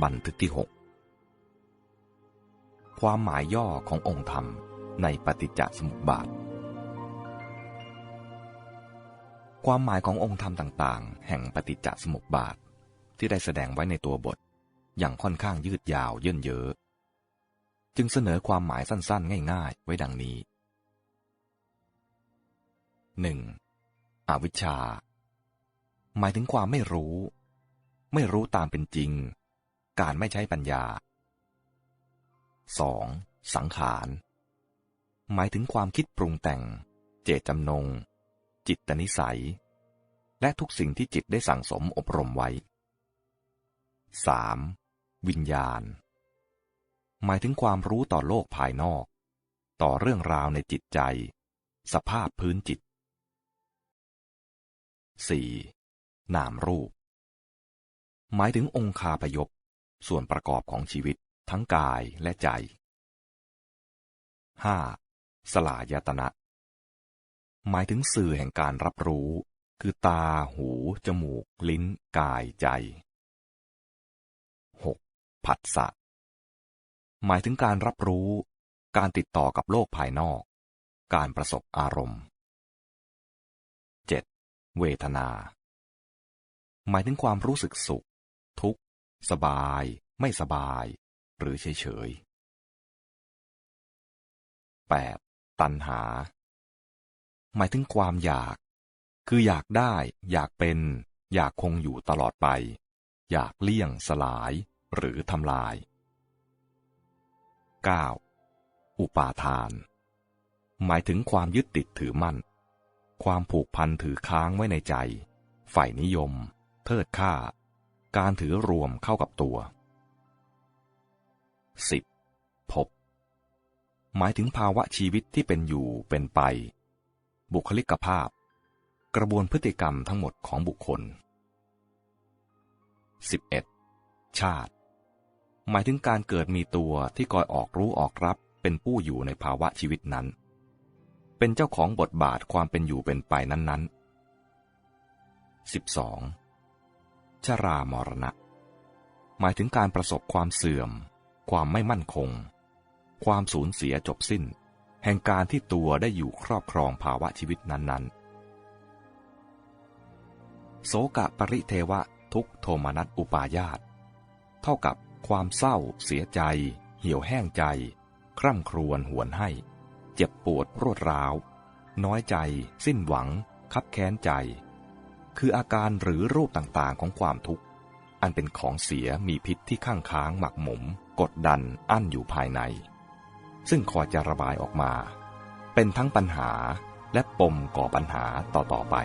บันทึกที่หกความหมายย่อขององค์ธรรมในปฏิจจสมุปบาท ความหมายขององค์ธรรมต่างๆ แห่งปฏิจจสมุปบาท ที่ได้แสดงไว้ในตัวบท อย่างค่อนข้างยืดยาวเยินเยอะจึงเสนอความหมายสั้นๆ ง่าย ๆ ไว้ดังนี้ 1. อวิชชา หมายถึงความไม่รู้ ไม่รู้ตามเป็นจริง การไม่ใช้ปัญญา 2. สังขาร หมายถึงความคิดปรุงแต่ง เจตจำนง จิตตนิสัย และทุกสิ่งที่จิตได้สั่งสมอบรมไว้ 3. วิญญาณ หมายถึงความรู้ต่อโลกภายนอก ต่อเรื่องราวในจิตใจ สภาพพื้นจิต 4. นามรูป หมายถึงองค์คาพยพ ส่วนประกอบของชีวิตทั้งกายและใจ 5. สลายตนะ หมายถึงสื่อแห่งการรับรู้ คือตา หู จมูก ลิ้น กายใจ 6. ผัสสะ หมายถึงการรับรู้ การติดต่อกับโลกภายนอก การประสบอารมณ์ 7. เวทนา หมายถึงความรู้สึกสุข ทุกข์ สบาย ไม่สบาย หรือเฉยเฉย 8. ตัณหา หมายถึงความอยาก คืออยากได้ อยากเป็น อยากคงอยู่ตลอดไป อยากเลี่ยงสลาย หรือทำลาย 9. อุปาทาน หมายถึงความยึดติดถือมั่น ความผูกพันถือค้างไว้ในใจ ฝ่ายนิยม เทิดค่า การถือรวมเข้ากับตัว 10. ภพหมายถึงภาวะชีวิตที่เป็นอยู่เป็นไป บุคลิกภาพ กระบวนพฤติกรรมทั้งหมดของบุคคล 11. ชาติ หมายถึงการเกิดมีตัวที่คอยออกรู้ออกรับเป็นผู้อยู่ในภาวะชีวิตนั้น เป็นเจ้าของบทบาทความเป็นอยู่เป็นไปนั้นๆ 12. ชรามรณะ หมายถึงการประสบความเสื่อม ความไม่มั่นคง ความสูญเสียจบสิ้น แห่งการที่ตัวได้อยู่ครอบครองภาวะชีวิตนั้นๆ โสกะปริเทวะทุกโทมนัสอุปายาต เท่ากับความเศร้า เสียใจ เหี่ยวแห้งใจ คร่ำครวญหวนให้ เจ็บปวดรวดร้าว น้อยใจ สิ้นหวัง คับแค้นใจ คืออาการหรือรูปต่างๆของความทุกข์ อันเป็นของเสียมีพิษที่ข้างค้างหมักหมม กดดันอั้นอยู่ภายใน ซึ่งคอยจะระบายออกมา เป็นทั้งปัญหาและปมก่อปัญหาต่อๆไป